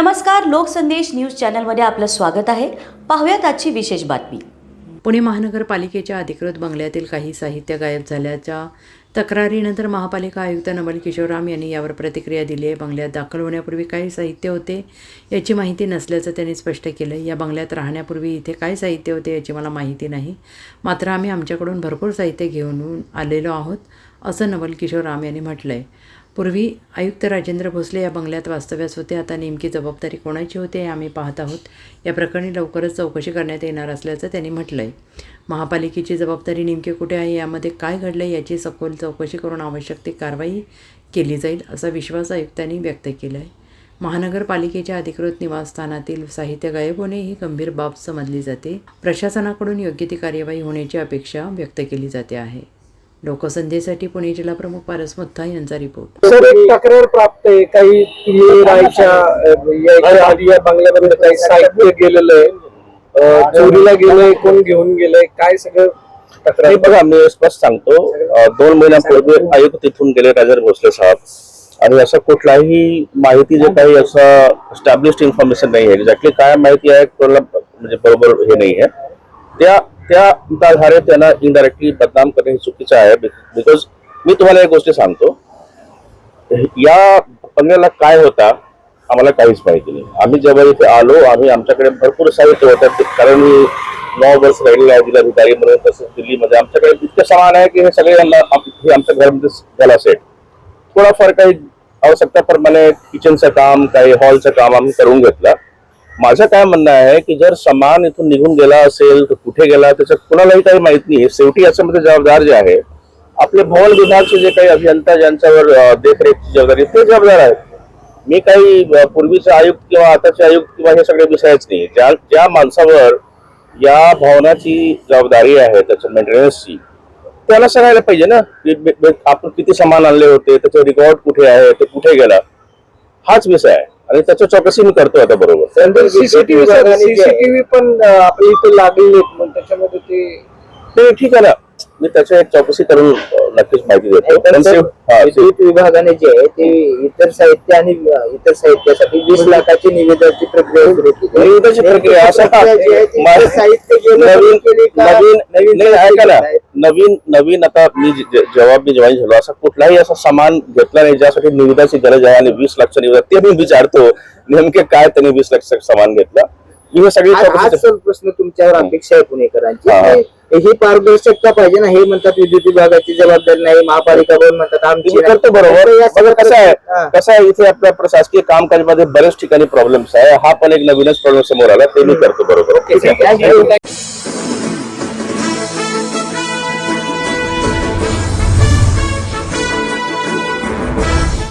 नमस्कार लोकसंदेश न्यूज चॅनलमध्ये आपलं स्वागत आहे. पाहूयात आजची विशेष बातमी. पुणे महानगरपालिकेच्या अधिकृत बंगल्यातील काही साहित्य गायब झाल्याच्या तक्रारीनंतर महापालिका आयुक्त नवल किशोरराम यांनी यावर प्रतिक्रिया दिली आहे. बंगल्यात दाखल होण्यापूर्वी काय साहित्य होते याची माहिती नसल्याचं त्यांनी स्पष्ट केलं या बंगल्यात राहण्यापूर्वी इथे काय साहित्य होते याची मला माहिती नाही. मात्र आम्ही आमच्याकडून भरपूर साहित्य घेऊन आलेलो आहोत असं नवल किशोर राम यांनी म्हटलं आहे पूर्वी आयुक्त राजेंद्र भोसले या बंगल्यात वास्तव्यास होते. आता नेमकी जबाबदारी कोणाची होते हे आम्ही पाहत आहोत. या प्रकरणी लवकरच चौकशी करण्यात येणार असल्याचं त्यांनी म्हटलं आहे महापालिकेची जबाबदारी नेमकी कुठे आहे? यामध्ये काय घडलं याची सखोल चौकशी करून आवश्यक ती कारवाई केली जाईल असा विश्वास आयुक्तांनी व्यक्त केला आहे महानगरपालिकेच्या अधिकृत निवासस्थानातील साहित्य गायब होणे ही गंभीर बाब समजली जाते. प्रशासनाकडून योग्य ती कार्यवाही होण्याची अपेक्षा व्यक्त केली जाते आहे. लोकसंध्येसाठी पुणे जिल्हा प्रमुख पारस मुत्था यांचा रिपोर्ट सर एक तक्रार प्राप्त आहे काही बंगल्यामध्ये काही साहित्य गेलेलं आहे चोरीला गेलंय कोण घेऊन गेलंय काय सगळं तक्रार हे बघा मी स्पष्ट सांगतो दोन महिन्यापूर्वी आयुक्त तिथून गेले राजेंद्र भोसले साहेब आणि असं कुठलाही माहिती जे काही असं स्टॅब्लिश्ड इन्फॉर्मेशन नाही आहे एक्झॅक्टली काय माहिती आहे कोणाला म्हणजे बरोबर हे नाही आहे त्या त्या आधारे त्यांना इनडायरेक्टली बदनाम करणे हे चुकीचं आहे बिकॉज मी तुम्हाला एक गोष्ट सांगतो. या बंगल्याला काय होता आम्हाला काहीच माहिती नाही. आम्ही जेव्हा इथे आलो आम्ही आमच्याकडे भरपूर साहित्य होतं कारण मी नऊ वर्ष राहिलेला आहे जिल्हाधिकारी म्हणून तसंच दिल्लीमध्ये. आमच्याकडे इतकं सामान आहे की हे सगळे हे आमच्या घरामध्ये झाला सेट थोडाफार काही आवश्यकताप्रमाणे किचनचं काम काही हॉलचं काम आम्ही करून घेतलं. माझं काय म्हणणं आहे की जर सामान इथून निघून गेला असेल तर कुठे गेला त्याच्यात कुणालाही काही माहीत नाही. शेवटी याच्यामध्ये जबाबदार जे आहे आपले भवन विभागचे जे काही अभियंता ज्यांच्यावर देखरेखची जबाबदारी ते जबाबदार आहेत. मी काही पूर्वीचे आयुक्त किंवा आताचे आयुक्त किंवा हे सगळे विषयच नाही. ज्या ज्या माणसावर या भवनाची जबाबदारी आहे त्याच्या मेंटेनन्सची त्याला सांगायला पाहिजे ना की आपण किती सामान आणले होते त्याचे रेकॉर्ड कुठे आहे ते कुठे गेला? हाच विषय आहे. आणि त्याची चौकशी मी करतो आता बरोबर. सीसीटीव्ही सीसीटीव्ही पण आपल्या इथे लागले त्याच्यामध्ये ते ते ठीक आहे ना. मी त्याची एक चौकशी करून नक्कीच माहिती देतो. विद्युत विभागाने जे आहे ते इतर साहित्य आणि इतर साहित्यासाठी वीस लाखाची निवेदनाची प्रक्रिया सुरू केली निवेदनाची प्रक्रिया असं साहित्य नवीन? नवीन ऐका ना. नवीन नवीन आता मी जेव्हा मी जॉईन झालो असं कुठलाही असं सामान घेतलं नाही ज्यासाठी निविदाची गरज आहे आणि वीस लाखचं निविदा ते मी विचारतो नेमके काय त्यांनी वीस लाख सामान घेतलं. हे सगळी प्रश्न तुमच्यावर अपेक्षा आहे पुणेकरांची. हा. पारदर्शकता पाहिजे ना हे म्हणतात विद्युत विभागाची जबाबदारी नाही महापालिका बोर्ड म्हणतात आमची. करतो बरोबर कसं. आहे कसं आहे इथे आपल्या प्रशासकीय कामकाजमध्ये बरेच ठिकाणी प्रॉब्लेम्स आहे हा पण एक नवीनच प्रॉब्लेम समोर आला ते मी करतो बरोबर.